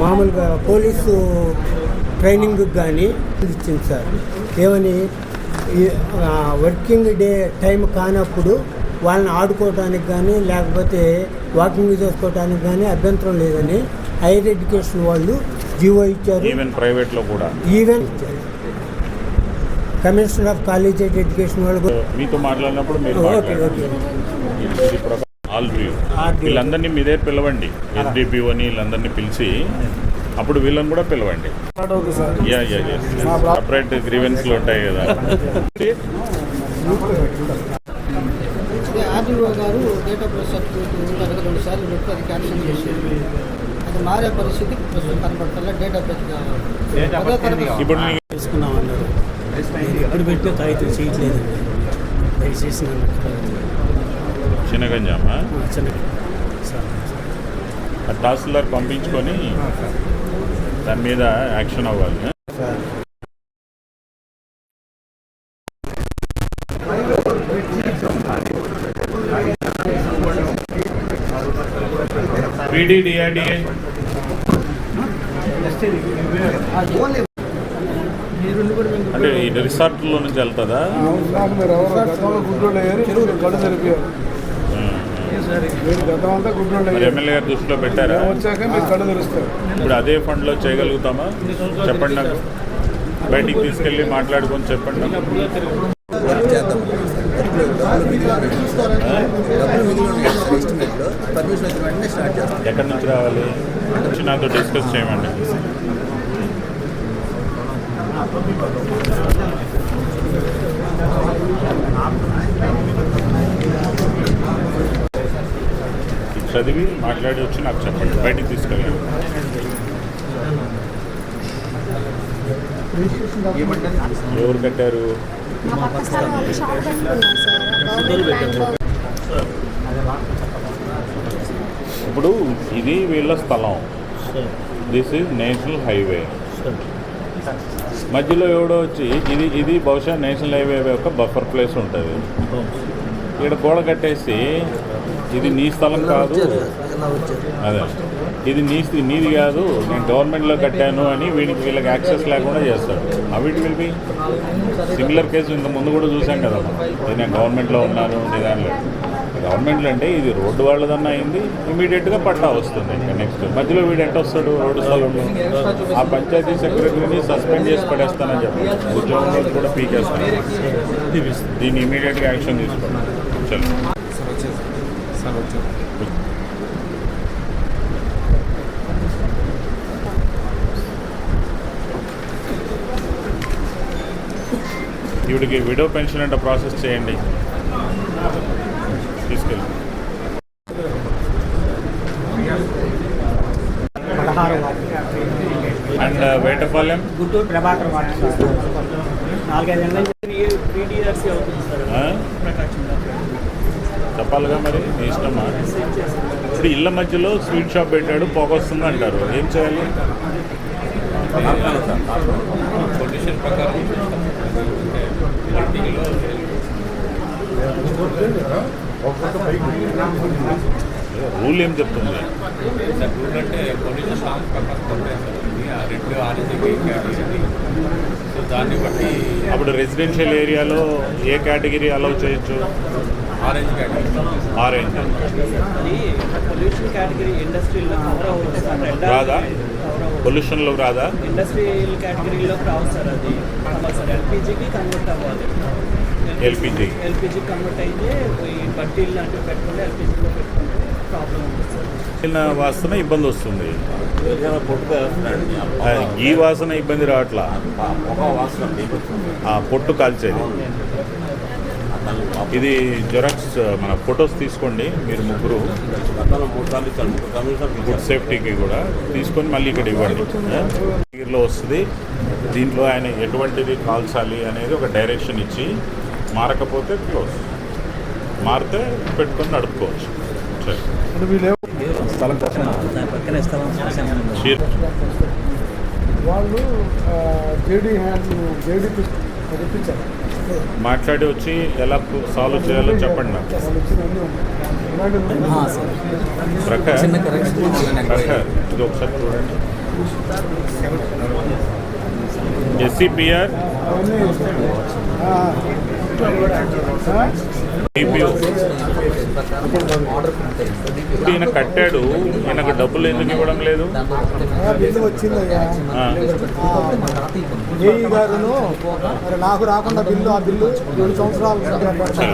మామూలుగా police training కానీ ఇచ్చింది సార్. ఏమని వర్కింగ్ డే టైం కానప్పుడు వాళ్ళని ఆడుకోవడానికి కానీ లేకపోతే వాకింగ్ చేసుకోవడానికి కానీ అభ్యంతరం లేదని హైయర్ ఎడ్యుకేషన్ వాళ్ళు జీవో ఇచ్చారు. ఈవెన్ ప్రైవేట్లో కూడా. Even commissioner of college education వాళ్ళు మీతో మాట్లాడినప్పుడు okay okay. All view RDO. వీళ్ళందరినీ మీదే పిలవండి. ఎస్డిపి అని వీళ్ళందరినీ పిలిచి అప్పుడు వీళ్ళని కూడా పిలవండి. యా యా యా సపరేట్ గ్రీవెన్స్లు ఉంటాయి కదా. ఆర్డీఓ గారు డేట్ ఆఫ్ బర్త్ సర్టిఫికేట్ ఉండడానికి రెండు సార్లు పెట్టి అది క్యాన్సిల్ చేశారు. అది మారే పరిస్థితి ప్రస్తుతం కనపడుతుంది డేట్ ఆఫ్ బర్త్ కావాలి పదో తరగతి ఇప్పుడు పెట్టిన చేయట్లేదండి దయచేసి నన్ను చిన్నగంజామా? చిన్న తహసీల్దార్ పంపించుకొని దాని మీద యాక్షన్ అవ్వాలి పీడీడిఆర్డిఏ? అంటే ఈ రిసార్ట్లో నుంచి వెళ్తుందా? కళ్ళు తెరిపారు మీరు గతం అంతా గుడ్డోళ్ళు మరి అయ్యారు ఎమ్మెల్యే గారు దృష్టిలో పెట్టారా? ఇప్పుడు అదే ఫండ్లో చేయగలుగుతామా? చెప్పండి నాకు. బయటికి తీసుకెళ్ళి మాట్లాడుకొని చెప్పండి ఎక్కడి నుంచి రావాలి? వచ్చి నాతో డిస్కస్ చేయమండి. చదివి మాట్లాడి వచ్చి నాకు చెప్పండి. బయటికి తీసుకెళ్ళండి. ఎవరు కట్టారు? ఇప్పుడు ఇది వీళ్ళ స్థలం. దిస్ ఈజ్ నేషనల్ హైవే మధ్యలో ఎవడో వచ్చి ఇది ఇది బహుశా నేషనల్ హైవే యొక్క బఫర్ ప్లేస్ ఉంటుంది. ఇక్కడ గోడ కట్టేసి ఇది నీ స్థలం కాదు. అదే. ఇది నీ నీది కాదు. నేను గవర్నమెంట్లో కట్టాను అని వీడికి వీళ్ళకి యాక్సెస్ లేకుండా చేస్తాడు. అవిటి విల్ సిమిలర్ కేసు ఇంత ముందు కూడా చూసాం కదా ఇది నేను గవర్నమెంట్లో ఉన్నాను నీ దానిలో గవర్నమెంట్లో అంటే ఇది రోడ్డు వాళ్ళదన్నా అయింది ఇమీడియట్గా పట్టా వస్తుంది ఇంకా నెక్స్ట్ మధ్యలో వీడు ఎట్ట వస్తాడు రోడ్డు స్థలంలో? ఆ పంచాయతీ సెక్రటరీని సస్పెండ్ చేసి పడేస్తానని చెప్పి ఉద్యోగంలో కూడా పీకేస్తాను దీన్ని ఇమీడియట్గా యాక్షన్ తీసుకోండి. చలో. ఈవిడికి విడో పెన్షన్ అంటే ప్రాసెస్ చేయండి. తీసుకెళ్ళి. And Vetapalem? Guntur Prabhakar water sir. నాలుగైదు నెలల నుంచి పీడిఆర్సీ అవుతుంది సార్ ఆ? ప్రకాశం చెప్పాలిగా మరి? మీ ఇష్టమా? ఇప్పుడు ఇళ్ళ మధ్యలో స్వీట్ షాప్ పెట్టాడు పోగొస్తుంది అంటారు. ఏం చేయాలి? ప్రకారం రూల్ ఏం చెప్తుంది? రూల్ అంటే పొజిషన్ సో దాన్ని బట్టి అప్పుడు రెసిడెన్షియల్ ఏరియాలో ఏ కేటగిరీ అలౌ చేయొచ్చు? Orange orange. పొల్యూషన్ కేటగిరీ ఇండస్ట్రీలో సార్. రాదా? పొల్యూషన్లో రాదా? ఇండస్ట్రియల్ కేటగిరీలోకి రావు సార్ అది. కంపల్సరీ. ఎల్పిజికి కన్వర్ట్ అవ్వాలి. ఎల్పిజి ఎల్పిజి కన్వర్ట్ అయితే ఈ బట్టీలు లాంటివి పెట్టుకుంటే ఎల్పిజిలో పెట్టుకుంటే ప్రాబ్లం ఉంటుంది సార్. చిన్న వాసన ఇబ్బంది వస్తుంది. ఈ వాసన ఇబ్బంది రావట్లా? ఆ, పొట్టు కాల్చేది. ఇది జెరాక్స్ uh, మన ఫొటోస్ తీసుకోండి మీరు ముగ్గురు. ఫుడ్ సేఫ్టీకి కూడా తీసుకొని మళ్ళీ ఇక్కడ ఇవ్వండి. లో వస్తుంది. దీంట్లో ఆయన ఎటువంటిది కాల్చాలి అనేది ఒక డైరెక్షన్ ఇచ్చి మారకపోతే క్లోజ్ మారితే పెట్టుకొని నడుపుకోవచ్చు. సరే. వాళ్ళు జేడీ హ్యాండ్ జేడీ తెప్పించారు మాట్లాడి వచ్చి ఎలా సాల్వ్ చేయాలో చెప్పండి నాకు. ఇది ఒకసారి చూడండి. ఎస్సీపీఆర్ ఈపీఓ ఈయన కట్టాడు. ఈయనకు డబ్బులు ఎందుకు ఇవ్వడం లేదు? బిల్లు వచ్చిందయ్యా ఆ, ఏఈ గారును మరి నాకు రాకుండా బిల్లు ఆ బిల్లు రెండు సంవత్సరాలు సరే.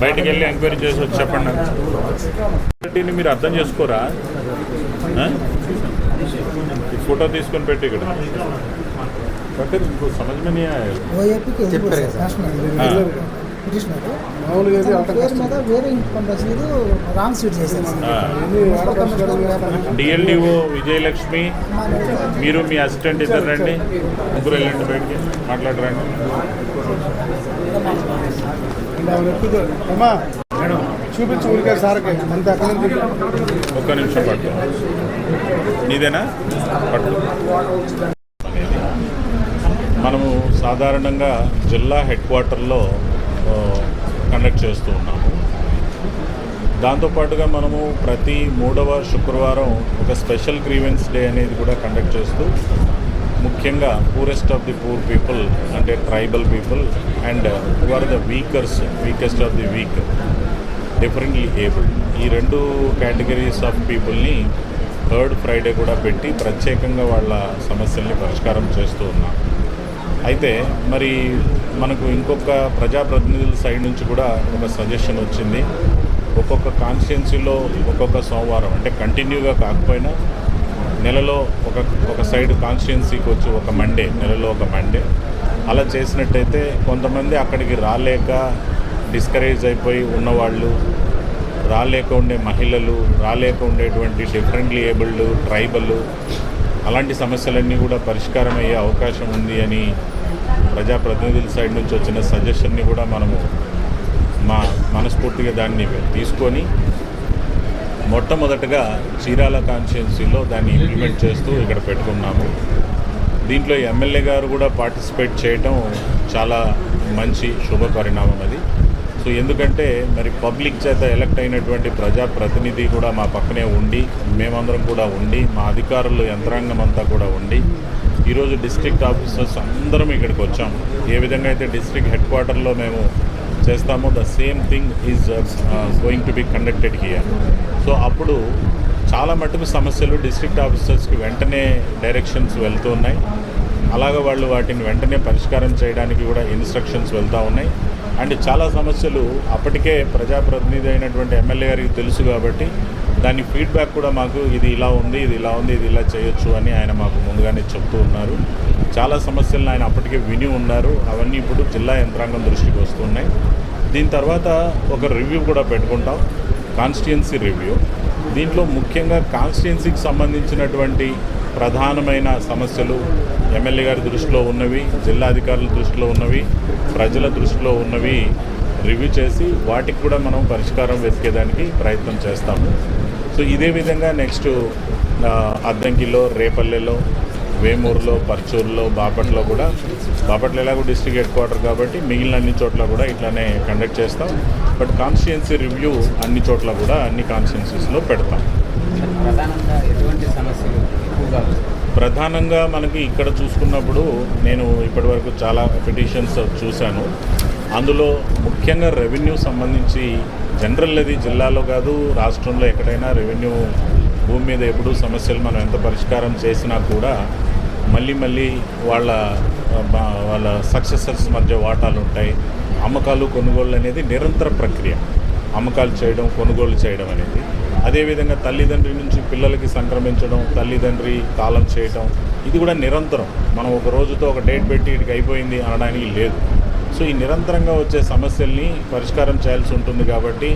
బయటికి వెళ్ళి ఎంక్వైరీ చేసి వచ్చి చెప్పండి. మీరు అర్థం చేసుకోరా? ఫోటో తీసుకొని పెట్టి ఇక్కడ. పక్కన ఇంకో సమझ మామూలుగా పేరు మీద వేరే రాంగ్ సీట్ డిఎల్డిఓ విజయలక్ష్మి మీరు మీ అసిస్టెంట్ ఇద్దరు రండి. ముగ్గురు వెళ్ళండి బయటికి. మాట్లాడరండి. చూపించు ఊరికే సార్కి. అంత అక్కడ ఒక్క నిమిషం పట్టు. నీదేనా? పట్టు. మనము సాధారణంగా జిల్లా హెడ్ క్వార్టర్లో కండక్ట్ చేస్తూ ఉన్నాము. దాంతోపాటుగా మనము ప్రతి మూడవ శుక్రవారం ఒక స్పెషల్ గ్రీవెన్స్ డే అనేది కూడా కండక్ట్ చేస్తూ ముఖ్యంగా poorest of the poor people అంటే tribal people and who are the weakers weakest of the weak differently abled ఈ రెండు కేటగిరీస్ ఆఫ్ పీపుల్ని థర్డ్ ఫ్రైడే కూడా పెట్టి ప్రత్యేకంగా వాళ్ళ సమస్యల్ని పరిష్కారం చేస్తూ ఉన్నాం అయితే మరి మనకు ఇంకొక ప్రజాప్రతినిధుల సైడ్ నుంచి కూడా ఒక సజెషన్ వచ్చింది. ఒక్కొక్క కాన్స్టిట్యున్సీలో ఒక్కొక్క సోమవారం అంటే కంటిన్యూగా కాకపోయినా నెలలో ఒక ఒక సైడ్ కాన్స్టిట్యున్సీకి వచ్చి ఒక మండే నెలలో ఒక మండే అలా చేసినట్టయితే కొంతమంది అక్కడికి రాలేక డిస్కరేజ్ అయిపోయి ఉన్నవాళ్ళు రాలేక ఉండే మహిళలు రాలేక ఉండేటువంటి డిఫరెంట్లీ ఏబుల్డ్ ట్రైబల్ అలాంటి సమస్యలన్నీ కూడా పరిష్కారం అయ్యే అవకాశం ఉంది అని ప్రజాప్రతినిధుల సైడ్ నుంచి వచ్చిన సజెషన్ని కూడా మనము మా మనస్ఫూర్తిగా దాన్ని తీసుకొని మొట్టమొదటగా చీరాల కాన్స్టిట్యున్సీలో దాన్ని ఇంప్లిమెంట్ చేస్తూ ఇక్కడ పెట్టుకున్నాము. దీంట్లో ఎమ్మెల్యే గారు కూడా పార్టిసిపేట్ చేయటం చాలా మంచి శుభ పరిణామం అది. సో ఎందుకంటే మరి పబ్లిక్ చేత ఎలక్ట్ అయినటువంటి ప్రజాప్రతినిధి కూడా మా పక్కనే ఉండి మేమందరం కూడా ఉండి మా అధికారులు యంత్రాంగం అంతా కూడా ఉండి ఈరోజు డిస్ట్రిక్ట్ ఆఫీసర్స్ అందరం ఇక్కడికి వచ్చాం. ఏ విధంగా అయితే డిస్ట్రిక్ట్ హెడ్ క్వార్టర్లో మేము చేస్తామో the same thing is going to be conducted here so అప్పుడు చాలా మటుకు సమస్యలు డిస్ట్రిక్ట్ ఆఫీసర్స్కి వెంటనే డైరెక్షన్స్ వెళ్తూ ఉన్నాయి. అలాగే వాళ్ళు వాటిని వెంటనే పరిష్కారం చేయడానికి కూడా ఇన్స్ట్రక్షన్స్ వెళ్తూ ఉన్నాయి. అండ్ చాలా సమస్యలు అప్పటికే ప్రజాప్రతినిధి అయినటువంటి ఎమ్మెల్యే గారికి తెలుసు కాబట్టి దాని ఫీడ్బ్యాక్ కూడా మాకు ఇది ఇలా ఉంది ఇది ఇలా ఉంది ఇది ఇలా చేయొచ్చు అని ఆయన మాకు ముందుగానే చెప్తూ ఉన్నారు. చాలా సమస్యలను ఆయన అప్పటికే విని ఉన్నారు. అవన్నీ ఇప్పుడు జిల్లా యంత్రాంగం దృష్టికి వస్తున్నాయి. దీని తర్వాత ఒక రివ్యూ కూడా పెట్టుకుంటాం. కాన్స్టిట్యున్సీ రివ్యూ దీంట్లో ముఖ్యంగా కాన్స్టిట్యున్సీకి సంబంధించినటువంటి ప్రధానమైన సమస్యలు ఎమ్మెల్యే గారి దృష్టిలో ఉన్నవి జిల్లా అధికారుల దృష్టిలో ఉన్నవి ప్రజల దృష్టిలో ఉన్నవి రివ్యూ చేసి వాటికి కూడా మనం పరిష్కారం వెతికేదానికి ప్రయత్నం చేస్తాము. సో ఇదే విధంగా నెక్స్ట్ అద్దంకిలో రేపల్లెలో వేమూరులో పర్చూరులో బాపట్లో కూడా బాపట్ల ఎలాగో డిస్ట్రిక్ట్ హెడ్ క్వార్టర్ కాబట్టి మిగిలిన అన్ని చోట్ల కూడా ఇట్లానే కండక్ట్ చేస్తాం. బట్ కాన్స్టిట్యున్సీ రివ్యూ అన్ని చోట్ల కూడా అన్ని కాన్స్టిట్యున్సీస్లో పెడతాం. ప్రధానంగా ఎటువంటి సమస్యలు ఎక్కువగా ప్రధానంగా మనకి ఇక్కడ చూసుకున్నప్పుడు నేను ఇప్పటివరకు చాలా పిటిషన్స్ చూశాను. అందులో ముఖ్యంగా రెవెన్యూ సంబంధించి జనరల్ అది జిల్లాలో కాదు రాష్ట్రంలో ఎక్కడైనా రెవెన్యూ భూమి మీద ఎప్పుడూ సమస్యలు మనం ఎంత పరిష్కారం చేసినా కూడా మళ్ళీ మళ్ళీ వాళ్ళ వాళ్ళ సక్సెసర్స్ మధ్య వాటాలు ఉంటాయి. అమ్మకాలు కొనుగోళ్ళు అనేది నిరంతర ప్రక్రియ. అమ్మకాలు చేయడం కొనుగోలు చేయడం అనేది. అదేవిధంగా తల్లిదండ్రి నుంచి పిల్లలకి సంక్రమించడం తల్లిదండ్రి కాలం చేయటం ఇది కూడా నిరంతరం. మనం ఒక రోజుతో ఒక డేట్ పెట్టి ఇటుకి అయిపోయింది అనడానికి లేదు. సో ఈ నిరంతరంగా వచ్చే సమస్యల్ని పరిష్కారం చేయాల్సి ఉంటుంది కాబట్టి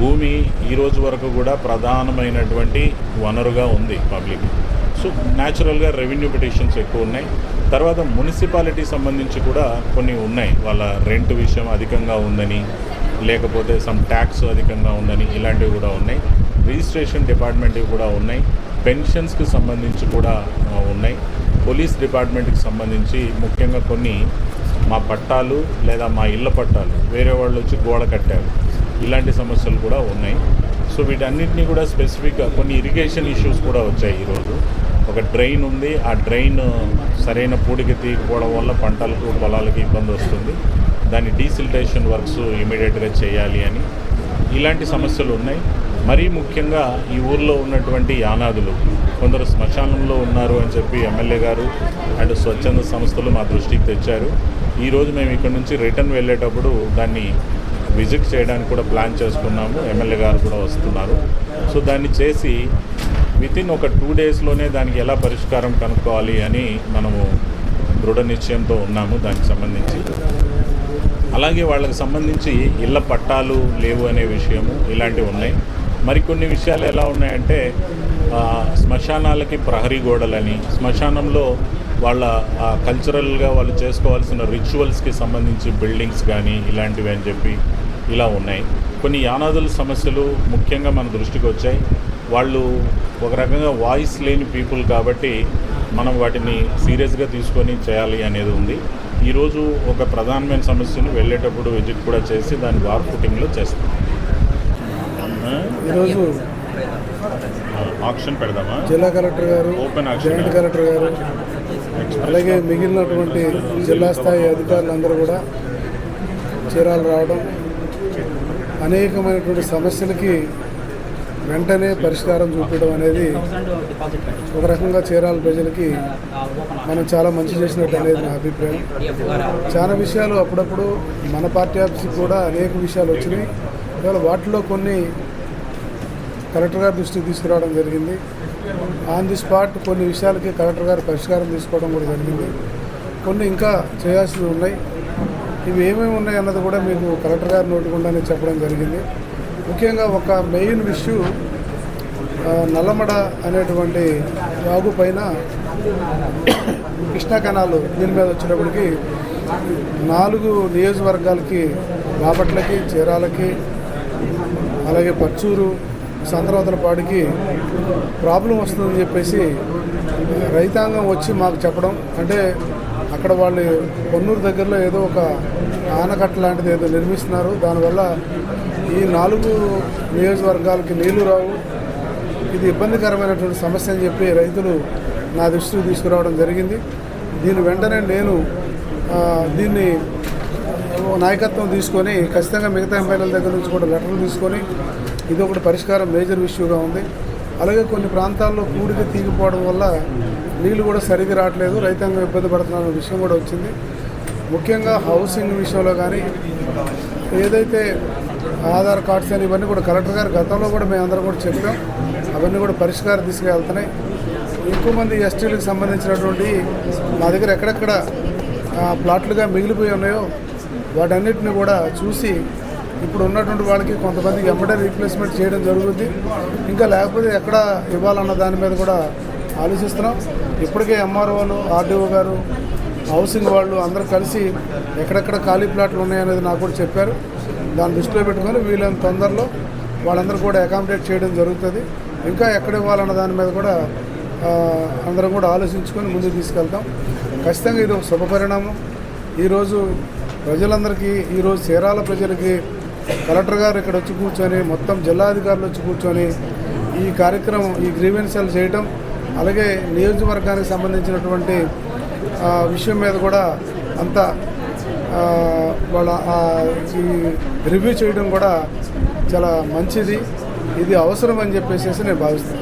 భూమి ఈ రోజు వరకు కూడా ప్రధానమైనటువంటి వనరుగా ఉంది పబ్లిక్. సో న్యాచురల్గా రెవెన్యూ పిటిషన్స్ ఎక్కువ ఉన్నాయి. తర్వాత మున్సిపాలిటీ సంబంధించి కూడా కొన్ని ఉన్నాయి. వాళ్ళ రెంట్ విషయం అధికంగా ఉందని లేకపోతే సమ్ ట్యాక్స్ అధికంగా ఉందని ఇలాంటివి కూడా ఉన్నాయి. రిజిస్ట్రేషన్ డిపార్ట్మెంట్కి కూడా ఉన్నాయి. పెన్షన్స్కి సంబంధించి కూడా ఉన్నాయి. పోలీస్ డిపార్ట్మెంట్కి సంబంధించి ముఖ్యంగా కొన్ని మా పట్టాలు లేదా మా ఇళ్ళ పట్టాలు వేరే వాళ్ళు వచ్చి గోడ కట్టారు. ఇలాంటి సమస్యలు కూడా ఉన్నాయి. సో వీటన్నిటినీ కూడా స్పెసిఫిక్గా కొన్ని ఇరిగేషన్ ఇష్యూస్ కూడా వచ్చాయి ఈరోజు. ఒక డ్రైన్ ఉంది. ఆ డ్రైన్ సరైన పూడికి తీయకపోవడం వల్ల పంటలకు పొలాలకు ఇబ్బంది వస్తుంది. దాని డీసిల్టేషన్ వర్క్స్ ఇమీడియట్గా చేయాలి అని. ఇలాంటి సమస్యలు ఉన్నాయి. మరీ ముఖ్యంగా ఈ ఊర్లో ఉన్నటువంటి యానాదులు. కొందరు శ్మశానంలో ఉన్నారు అని చెప్పి ఎమ్మెల్యే గారు అండ్ స్వచ్ఛంద సంస్థలు మా దృష్టికి తెచ్చారు. ఈరోజు మేము ఇక్కడ నుంచి రిటర్న్ వెళ్ళేటప్పుడు దాన్ని విజిట్ చేయడానికి కూడా ప్లాన్ చేసుకున్నాము. ఎమ్మెల్యే గారు కూడా వస్తున్నారు. సో దాన్ని చేసి వితిన్ ఒక టూ డేస్లోనే దానికి ఎలా పరిష్కారం కనుక్కోవాలి అని మనము దృఢ నిశ్చయంతో ఉన్నాము దానికి సంబంధించి. అలాగే వాళ్ళకి సంబంధించి ఇళ్ళ పట్టాలు లేవు అనే విషయము ఇలాంటివి ఉన్నాయి. మరికొన్ని విషయాలు ఎలా ఉన్నాయంటే శ్మశానాలకి ప్రహరీ గోడలని శ్మశానంలో వాళ్ళ కల్చరల్గా వాళ్ళు చేసుకోవాల్సిన రిచువల్స్కి సంబంధించి బిల్డింగ్స్ కానీ ఇలాంటివి అని చెప్పి ఇలా ఉన్నాయి. కొన్ని యానాదుల సమస్యలు ముఖ్యంగా మన దృష్టికి వచ్చాయి. వాళ్ళు ఒక రకంగా వాయిస్ లేని పీపుల్ కాబట్టి మనం వాటిని సీరియస్గా తీసుకొని చేయాలి అనేది ఉంది. ఈరోజు ఒక ప్రధానమైన సమస్యను వెళ్ళేటప్పుడు విజిట్ కూడా చేసి దాన్ని వార్ ఫుటింగ్లో చేస్తాం. ఈరోజు ఆప్షన్ పెడదామా? జిల్లా కలెక్టర్ గారు. జాయింట్ కలెక్టర్ గారు అలాగే మిగిలినటువంటి జిల్లా స్థాయి అధికారులందరూ కూడా చీరాలు రావడం అనేకమైనటువంటి సమస్యలకి వెంటనే పరిష్కారం చూపించడం అనేది ఒక రకంగా చీరాల ప్రజలకి మనం చాలా మంచి చేసినట్టు అనేది నా అభిప్రాయం. చాలా విషయాలు అప్పుడప్పుడు మన పార్టీ ఆఫీస్కి కూడా అనేక విషయాలు వచ్చినాయి. ఇవాళ వాటిలో కొన్ని కలెక్టర్ గారి దృష్టికి తీసుకురావడం జరిగింది. ఆన్ ది స్పాట్ కొన్ని విషయాలకి కలెక్టర్ గారు పరిష్కారం తీసుకోవడం కూడా జరిగింది. కొన్ని ఇంకా చేయాల్సినవి ఉన్నాయి. ఇవి ఏమేమి ఉన్నాయి అన్నది కూడా మీకు కలెక్టర్ గారి నోటికుండానే చెప్పడం జరిగింది. ముఖ్యంగా ఒక మెయిన్ ఇష్యూ నల్లమడ అనేటువంటి వాగు పైన కృష్ణా కెనాలు దీని మీద వచ్చినప్పటికి నాలుగు నియోజకవర్గాలకి బాపట్లకి చీరాలకి అలాగే పచ్చూరు సంతనవతలపాడికి ప్రాబ్లం వస్తుందని చెప్పేసి రైతాంగం వచ్చి మాకు చెప్పడం. అంటే అక్కడ వాళ్ళు పొన్నూరు దగ్గరలో ఏదో ఒక ఆనకట్ట లాంటిది ఏదో నిర్మిస్తున్నారు. దానివల్ల ఈ నాలుగు నియోజకవర్గాలకి నీళ్ళు రావు. ఇది ఇబ్బందికరమైనటువంటి సమస్య అని చెప్పి రైతులు నా దృష్టికి తీసుకురావడం జరిగింది. దీని వెంటనే నేను దీన్ని నాయకత్వం తీసుకొని ఖచ్చితంగా మిగతా ఎంపీల దగ్గర నుంచి కూడా లెటర్లు తీసుకొని ఇది ఒకటి పరిష్కారం మేజర్ ఇష్యూగా ఉంది. అలాగే కొన్ని ప్రాంతాల్లో పూడికి తీగిపోవడం వల్ల నీళ్ళు కూడా సరిగ్గా రావట్లేదు రైతాంగం ఇబ్బంది పడుతున్న విషయం కూడా వచ్చింది. ముఖ్యంగా హౌసింగ్ విషయంలో కానీ ఏదైతే ఆధార్ కార్డ్స్ అని ఇవన్నీ కూడా కలెక్టర్ గారు గతంలో కూడా మేము కూడా చెప్పాం. అవన్నీ కూడా పరిష్కారం తీసుకెళ్తున్నాయి ఎక్కువ మంది ఎస్టీలకు సంబంధించినటువంటి మా దగ్గర ఎక్కడెక్కడ ప్లాట్లుగా మిగిలిపోయి ఉన్నాయో వాటన్నిటిని కూడా చూసి ఇప్పుడు ఉన్నటువంటి వాళ్ళకి కొంతమందికి ఎంబడే రీప్లేస్మెంట్ చేయడం జరుగుతుంది ఇంకా లేకపోతే ఎక్కడ ఇవ్వాలన్న దాని మీద కూడా ఆలోచిస్తున్నాం. ఇప్పటికే ఎంఆర్ఓలు ఆర్డీఓ గారు హౌసింగ్ వాళ్ళు అందరూ కలిసి ఎక్కడెక్కడ ఖాళీ ప్లాట్లు ఉన్నాయనేది నాకు కూడా చెప్పారు. దాన్ని దృష్టిలో పెట్టుకొని వీళ్ళని తొందరలో వాళ్ళందరూ కూడా అకామిడేట్ చేయడం జరుగుతుంది. ఇంకా ఎక్కడ ఇవ్వాలన్న దాని మీద కూడా అందరం కూడా ఆలోచించుకొని ముందుకు తీసుకెళ్తాం. ఖచ్చితంగా ఇది ఒక శుభ పరిణామం ఈరోజు ప్రజలందరికీ ఈరోజు చీరాల ప్రజలకి కలెక్టర్ గారు ఇక్కడ వచ్చి కూర్చొని మొత్తం జిల్లాధికారులు వచ్చి కూర్చొని ఈ కార్యక్రమం ఈ గ్రీవెన్సీలు చేయటం అలాగే నియోజకవర్గానికి సంబంధించినటువంటి విషయం మీద కూడా అంత వాళ్ళ ఈ రివ్యూ చేయడం కూడా చాలా మంచిది. ఇది అవసరం అని చెప్పేసి నేను భావిస్తున్నాను.